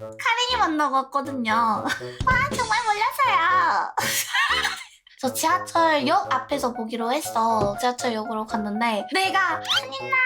카린이 만나고 왔거든요. 와 정말 몰랐어요. 저 지하철역 앞에서 보기로 했어. 지하철역으로 갔는데 내가 카린아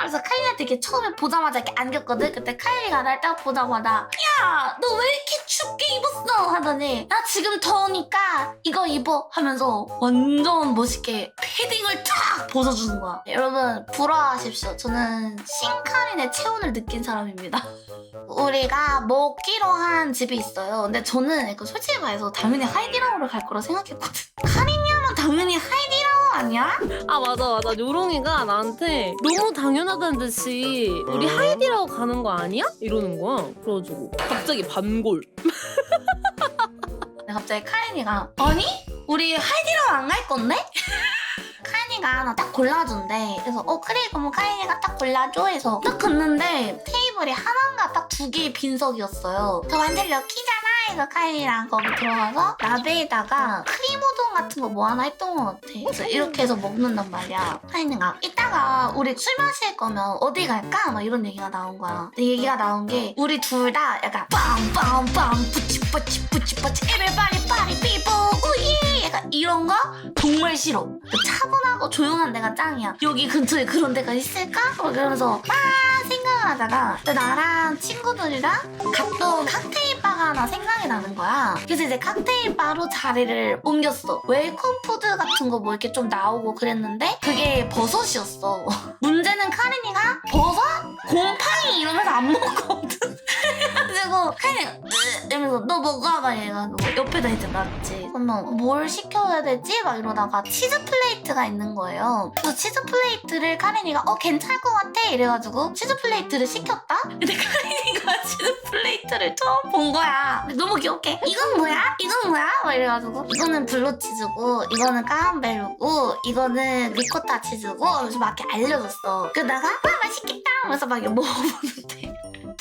그래서 카린한테 이렇게 처음에 보자마자 이렇게 안겼거든. 그때 카린이가 날 딱 보자마자 야 너 왜 이렇게 춥게 입었어 하더니 나 지금 더우니까 이거 입어 하면서 완전 멋있게 패딩을 탁 벗어주는 거야. 여러분 부러워하십시오. 저는 신카린의 체온을 느낀 사람입니다. 우리가 먹기로 한 집이 있어요. 근데 저는 그 솔직히 말해서 당연히 하이디라오를 갈 거라 생각했거든. 카린이 하면 당연히 하이디라오 아니야? 아 맞아 맞아 요롱이가 나한테 너무 당연하다는 듯이 우리 하이디라고 가는 거 아니야? 이러는 거야 그래가지고 갑자기 반골 근데 갑자기 카린이가 아니? 우리 하이디라오 안 갈 건데? 카린이가 하나 딱 골라준대. 그래서 어 그래 그럼 카린이가 딱 골라줘 해서 딱 갔는데 테이블이 하나인가 딱 두 개의 빈석이었어요. 저 완전 럭키잖아 해서 카린이랑 거기 들어가서 라베에다가 크림 우동 같은 거 뭐 하나 했던 것 같아. 그래서 이렇게 해서 먹는단 말이야. 카린이가 이따가 우리 술 마실 거면 어디 갈까? 막 이런 얘기가 나온 거야. 근데 얘기가 나온 게 우리 둘 다 약간 빵빵빵 뿌치뿌치 에베바리 파리 피보 우예 약간 이런 거 정말 싫어. 그 차분하고 조용한 데가 짱이야. 여기 근처에 그런 데가 있을까? 막 이러면서 막 생각을 하다가 근데 나랑 친구들이랑 갔던 칵테일 바가 하나 생각이 나는 거야. 그래서 이제 칵테일 바로 자리를 옮겼어. 웰컴 푸드 같은 거 뭐 이렇게 좀 나오고 그랬는데 그게 버섯이었어. 문제는 카린이가 버섯? 곰팡이 이러면서 안 먹거 으 이러면서 너 먹어 막 얘가지고 옆에다 이제 놨지. 그러면 뭘 시켜야 되지? 막 이러다가 치즈 플레이트가 있는 거예요. 그래서 치즈 플레이트를 카린이가 어 괜찮을 것 같아 이래가지고 치즈 플레이트를 시켰다. 근데 카린이가 치즈 플레이트를 처음 본 거야. 근데 너무 귀엽게 이건 뭐야? 이건 뭐야? 막 이래가지고 이거는 블루 치즈고 이거는 까만벨루고 이거는 리코타 치즈고 그래서 막 이렇게 알려줬어. 그러다가 아 맛있겠다 하면서 막 이렇게 먹어보는데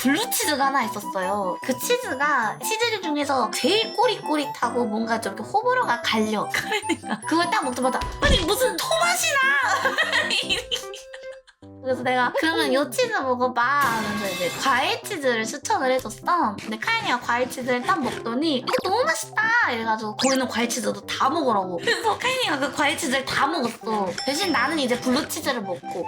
블루치즈가 하나 있었어요. 그 치즈가 치즈 중에서 제일 꼬릿꼬릿하고 뭔가 좀 이렇게 호불호가 갈려. 그러니까 그걸 딱 먹자마자 아니 무슨 토맛이 나! 그래서 내가 그러면 요 치즈 먹어봐 하면서 이제 과일 치즈를 추천을 해줬어. 근데 카인이가 과일 치즈를 딱 먹더니 이거 너무 맛있다 이래가지고 거기는 과일 치즈도 다 먹으라고. 그래서 카인이가 그 과일 치즈를 다 먹었어. 대신 나는 이제 블루 치즈를 먹고.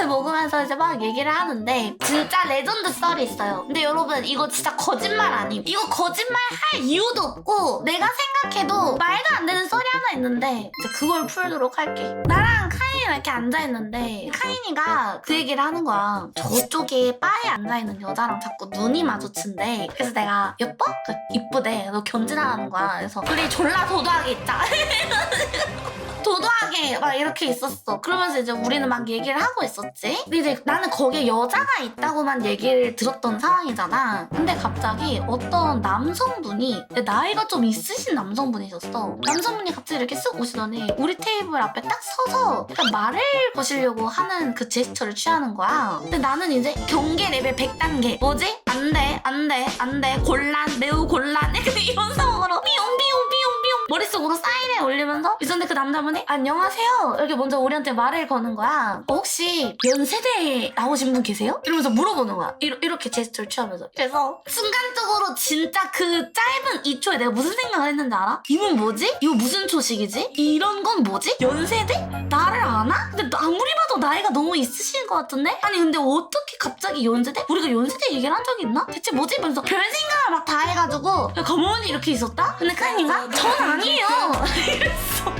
그래서 먹으면서 이제 막 얘기를 하는데 진짜 레전드 썰이 있어요. 근데 여러분 이거 진짜 거짓말 아님. 이거 거짓말 할 이유도 없고 내가 생각해도 말도 안 되는 썰이 하나 있는데 이제 그걸 풀도록 할게. 나랑 카인이랑 이렇게 앉아있는데 카인이가 그 얘기를 하는 거야. 저쪽에 바에 앉아있는 여자랑 자꾸 눈이 마주친대. 그래서 내가 예뻐? 그 이쁘대. 너 견진하는 거야. 그래서 우리 졸라 도도하게 있자. 막 이렇게 있었어. 그러면서 이제 우리는 막 얘기를 하고 있었지. 근데 이제 나는 거기에 여자가 있다고만 얘기를 들었던 상황이잖아. 근데 갑자기 어떤 남성분이 나이가 좀 있으신 남성분이셨어. 남성분이 갑자기 이렇게 쓱 오시더니 우리 테이블 앞에 딱 서서 약간 말을 거시려고 하는 그 제스처를 취하는 거야. 근데 나는 이제 경계 레벨 100단계. 뭐지? 안 돼, 안 돼, 안 돼. 곤란, 매우 곤란. 이런 상황으로. 머릿속으로 사인을 올리면서 있었는데 그 남자분이 안녕하세요. 이렇게 먼저 우리한테 말을 거는 거야. 어, 혹시 연세대에 나오신 분 계세요? 이러면서 물어보는 거야. 이러, 이렇게 제스처를 취하면서. 그래서 순간적으로 진짜 그 짧은 2초에 내가 무슨 생각을 했는지 알아? 이분 뭐지? 이거 무슨 초식이지? 이런 건 뭐지? 연세대? 나를 아나? 근데 아무리 봐도 나이가 너무 있으신 것 같은데? 아니 근데 어떻게 갑자기 연세대? 우리가 연세대 얘기를 한 적이 있나? 대체 뭐지? 이러면서 별 생각을 막 다 해가지고 가만히 이렇게 있었다? 근데 카인이가 전 아니에요. 이랬어.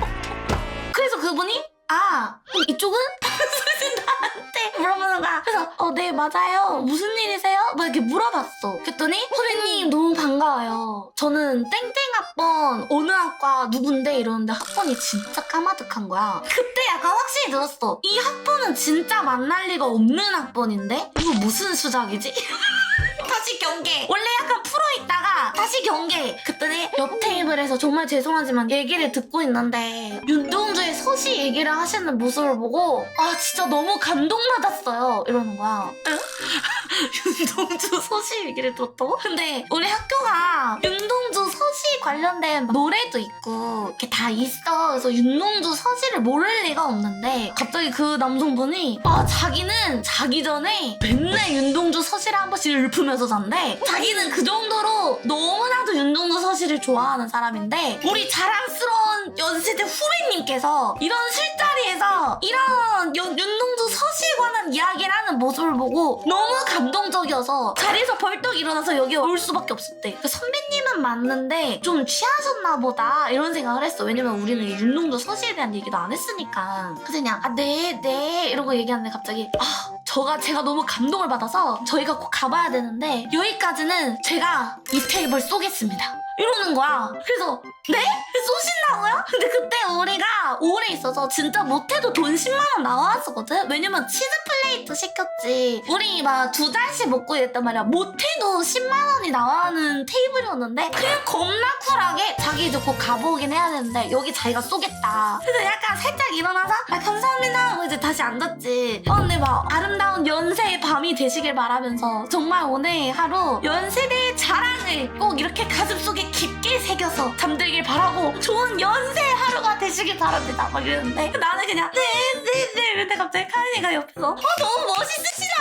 그래서 그분이 아 그럼 이쪽은? 그래서 나한테 물어보는 거야. 그래서 어 네 맞아요. 무슨 일이세요? 막 이렇게 물어봤어. 그랬더니 선생님 너무 반가워요. 저는 땡땡 학번 어느 학과 누군데 이러는데 학번이 진짜 까마득한 거야. 그때 약간 확실히 들었어. 이 학번은 진짜 만날 리가 없는 학번인데? 이거 무슨 수작이지? 다시 경계. 원래 약간 풀어 있다가 다시 경계. 그랬더니 옆 테이블에서 정말 죄송하지만 얘기를 듣고 있는데 윤동주의 서시 얘기를 하시는 모습을 보고 아 진짜 너무 감동받았어요. 이러는 거야. 응? 윤동주 서시 얘기를 들었다고? 근데 우리 학교가 윤동주 서시 관련된 노래도 있고 이렇게 다 있어. 그래서 윤동주 서시를 모를 리가 없는데 갑자기 그 남성분이 아 자기는 자기 전에 맨날 윤동주 서시를 한 번씩 읊으면서 잔대. 자기는 그 정도로 너무나도 윤동주 서시를 좋아하는 사람인데 우리 자랑스러운 연세대 후배님께서 이런 술자리에서 이런 연- 윤동주 서시에 관한 이야기를 하는 모습을 보고 너무 감동적이어서 자리에서 벌떡 일어나서 여기 올 수밖에 없었대. 그 선배님은 맞는데 좀 취하셨나 보다 이런 생각을 했어. 왜냐면 우리는 이 윤동주 서시에 대한 얘기도 안 했으니까. 그래서 그냥 아네네 이러고 얘기하는데 갑자기 아 저가 제가 너무 감동을 받아서 저희가 꼭 가봐야 되는데 여기까지는 제가 이 테이블 쏘겠습니다. 이러는 거야. 그래서 네? 쏘신다고요? 근데 그때 우리가 오래 있어서 진짜 못해도 돈 10만 원 나왔었거든? 왜냐면 치즈 플레이트 시켰지. 우리 막두 달씩 먹고 이랬단 말이야. 못해도 10만 원이 나가는 테이블이었는데 그냥 겁나 쿨하게 자기 이제 곧 가보긴 해야 되는데 여기 자기가 쏘겠다. 그래서 약간 살짝 일어나서 아 감사합니다 하고 이제 다시 앉았지. 어 근데 막 아름다운 연세의 밤이 되시길 바라면서 정말 오늘 하루 연세대의 자랑을 꼭 이렇게 가슴속에 깊게 새겨서 잠들길 바라고 좋은 연세 하루가 되시길 바랍니다. 막 이러는데 나는 그냥 네네네 근데 갑자기 카린이가 옆에서 어 너무 멋있으시다.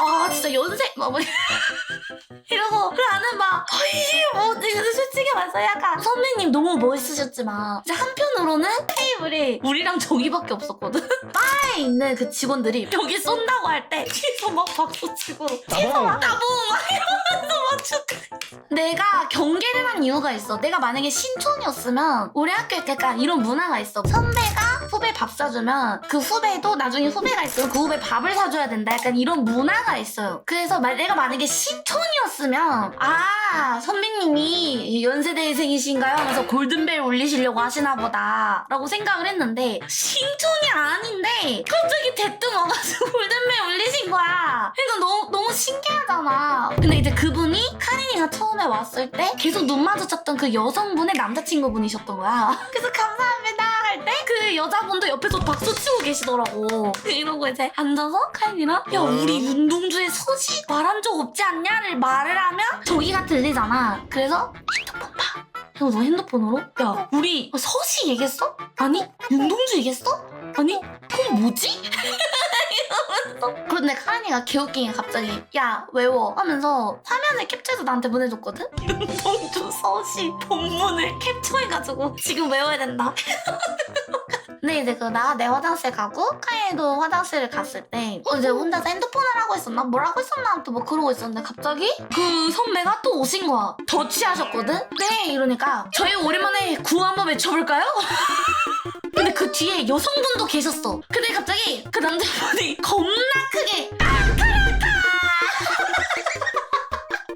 아 진짜 연세 막뭐 이러 고 나는 막 아, 이게 뭐지 근데 솔직히 말해서 약간 선배님 너무 멋있으셨지만 이제 한편으로는 테이블에 우리랑 저기밖에 없었거든? 바에 있는 그 직원들이 여기 쏜다고 할 때 뒤에서 막 박수 치고 뒤에서 막 따봉. 막 이러면서 막 축하 내가 경계를 한 이유가 있어. 내가 만약에 신촌이었으면 우리 학교에 약간 이런 문화가 있어. 선배가 후배 밥 사주면 그 후배도 나중에 후배가 있으면 그 후배 밥을 사줘야 된다. 약간 이런 문화가 있어요. 그래서 마- 내가 만약에 신촌이었으면 아 선배님이 연세대생이신가요? 하면서 골든벨 울리시려고 하시나 보다. 라고 생각을 했는데 신촌이 아닌데 갑자기 대뜸 와가지고 골든벨 울리신 거야. 그러니까 너무, 너무 신기하잖아. 근데 이제 그분이 카린이가 처음에 왔을 때 계속 눈 마주쳤던 그 여성분의 남자친구분이셨던 거야. 그래서 감사합니다 할 때 그 여자분도 옆에서 박수 치고 계시더라고 이러고 이제 앉아서 카린이랑 야 우리 윤동주의 서시 말한 적 없지 않냐를 말을 하면 저기가 들리잖아 그래서 핸드폰 봐 그래서 너 핸드폰으로 야 우리 서시 얘기했어? 아니 윤동주 얘기했어? 아니 그럼 뭐지? 이러면서 그런데 카린이가 개웃기게 갑자기 야 외워. 하면서 화면을 캡처해서 나한테 보내줬거든? 윤동주 서시 본문을 캡처해가지고 지금 외워야 된다. 근데 이제 그나내 화장실 가고 카이도 화장실을 갔을 때 어, 이제 혼자서 핸드폰을 하고 있었나? 뭘 하고 있었나? 또 뭐 그러고 있었는데 갑자기 그 선배가 또 오신 거야. 더 취하셨거든? 네 이러니까 저희 오랜만에 구호 한번 외쳐볼까요? 뒤에 여성분도 계셨어 근데 갑자기 그 남자분이 겁나 크게 아카라카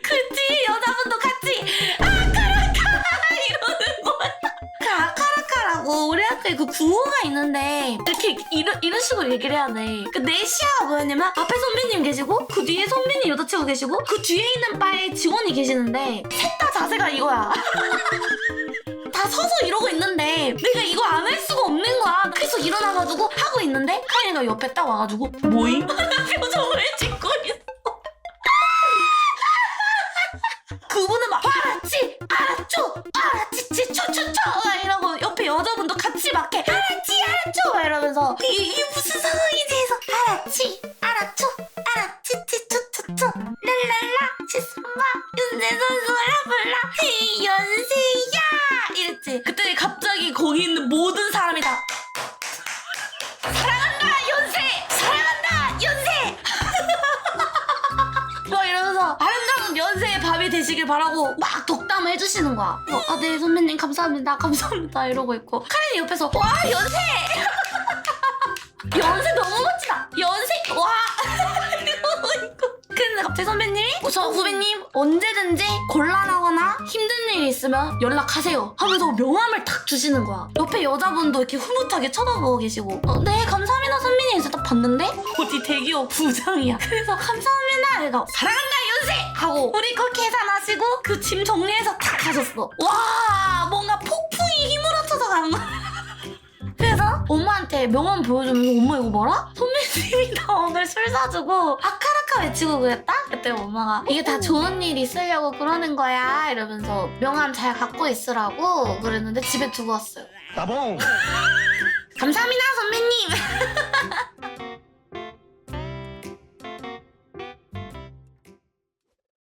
그 뒤에 여자분도 같이 아카라카 이러는 거야 그 아카라카라고 우리 학교에 그 구호가 있는데 이렇게 이런, 이런 식으로 얘기를 해야 돼. 그 네시아가 뭐였냐면 앞에 선배님 계시고 그 뒤에 선배님 여자친구 계시고 그 뒤에 있는 바에 직원이 계시는데 셋 다 자세가 이거야. 다 서서 이러고 있는데 내가 이거 안 할 수가 없는 거야. 그래서 일어나가지고 하고 있는데 카이가 옆에 딱 와가지고 뭐임? 표정을 짓고 있어. 그분은 막 알았지 알았죠 알았지 치초초초 이러고 옆에 여자분도 같이 막 해 알았지 알았죠 이러면서 이게, 이게 무슨 상황이지 해서 알았지 알았죠 알았지 치초초초 랄랄라 시스마 윤세 선수라 불라 헤이 연세야 되시길 바라고 막 덕담을 해주시는 거야. 어, 아, 네, 선배님, 감사합니다. 감사합니다. 이러고 있고. 카린이 옆에서, 와, 연세! 연세 너무 멋지다! 연세! 와! 근데 갑자기 선배님이, 어, 저 후배님, 언제든지 곤란하거나 힘든 일이 있으면 연락하세요. 하면서 명함을 탁 주시는 거야. 옆에 여자분도 이렇게 흐뭇하게 쳐다보고 계시고, 어, 네, 감사합니다, 선배님. 이제 딱 봤는데, 어디 대기업 부장이야. 그래서 감사합니다. 내가, 사랑한다! 하고 우리 거 계산하시고 그 짐 정리해서 탁 가셨어. 와 뭔가 폭풍이 힘을 합쳐서 가는 거야. 그래서 엄마한테 명함 보여주면서 엄마 이거 봐라? 선배님이 나 오늘 술 사주고 아카라카 외치고 그랬다? 그때 엄마가 이게 다 좋은 일 있으려고 그러는 거야 이러면서 명함 잘 갖고 있으라고 그랬는데 집에 두고 왔어요. 따봉! 감사합니다 선배님.